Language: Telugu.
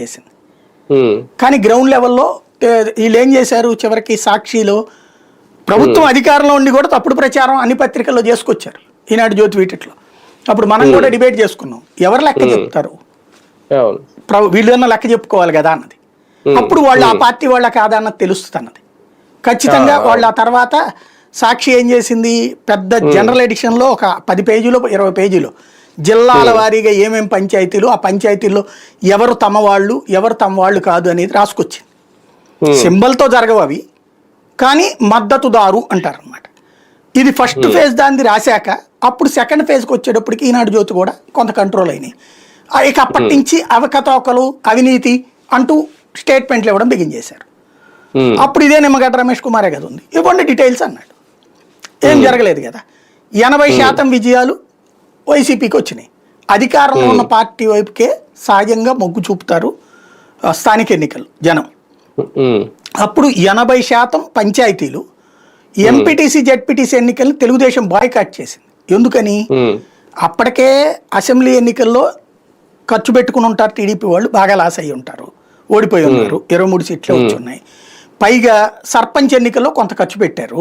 చేసింది. కానీ గ్రౌండ్ లెవెల్లో వీళ్ళు ఏం చేశారు? చివరికి సాక్షిలో ప్రభుత్వం అధికారంలో ఉండి కూడా తప్పుడు ప్రచారం అన్ని పత్రికల్లో చేసుకొచ్చారు. ఈనాడు జ్యోతి వీటిలో అప్పుడు మనం కూడా డిబేట్ చేసుకున్నాం. ఎవరు లెక్క చెప్తారు? వీళ్ళన్నా లెక్క చెప్పుకోవాలి కదా అన్నది. అప్పుడు వాళ్ళు ఆ పార్టీ వాళ్ళ కాదా అన్నది తెలుస్తుంది అన్నది. ఖచ్చితంగా వాళ్ళు ఆ తర్వాత సాక్షి ఏం చేసింది? పెద్ద జనరల్ ఎడిషన్లో ఒక పది పేజీలో ఇరవై పేజీలో జిల్లాల వారీగా ఏమేం పంచాయతీలు ఆ పంచాయతీల్లో ఎవరు తమ వాళ్ళు ఎవరు తమ వాళ్ళు కాదు అనేది రాసుకొచ్చింది. సింబల్తో జరగవు అవి. కానీ మద్దతుదారు అంటారు అనమాట ఇది ఫస్ట్ ఫేజ్ దాన్ని రాశాక అప్పుడు సెకండ్ ఫేజ్కి వచ్చేటప్పటికి ఈనాడు జ్యోతి కూడా కొంత కంట్రోల్ అయినాయి. ఇక అప్పటి నుంచి అవకతవకలు అవినీతి అంటూ స్టేట్మెంట్లు ఇవ్వడం బిగిన్ చేశారు. అప్పుడు ఇదే నిమ్మగడ్డ రమేష్ కుమారే కదా ఉంది. ఇవ్వండి డీటెయిల్స్ అన్నాడు. ఏం జరగలేదు కదా. ఎనభై శాతం విజయాలు వైసీపీకి వచ్చినాయి. అధికారంలో ఉన్న పార్టీ వైపుకే సహజంగా మొగ్గు చూపుతారు స్థానిక ఎన్నికలు జనం. అప్పుడు ఎనభై శాతం పంచాయతీలు ఎంపీటీసీ జెడ్పీటీసీ ఎన్నికలను తెలుగుదేశం బాయ్కాట్ చేసింది. ఎందుకని? అప్పటికే అసెంబ్లీ ఎన్నికల్లో ఖర్చు పెట్టుకుని ఉంటారు టీడీపీ వాళ్ళు బాగా లాస్ అయ్యి ఉంటారు. ఓడిపోయి ఉన్నారు. ఇరవై మూడు సీట్లు వచ్చి ఉన్నాయి పైగా సర్పంచ్ ఎన్నికల్లో కొంత ఖర్చు పెట్టారు.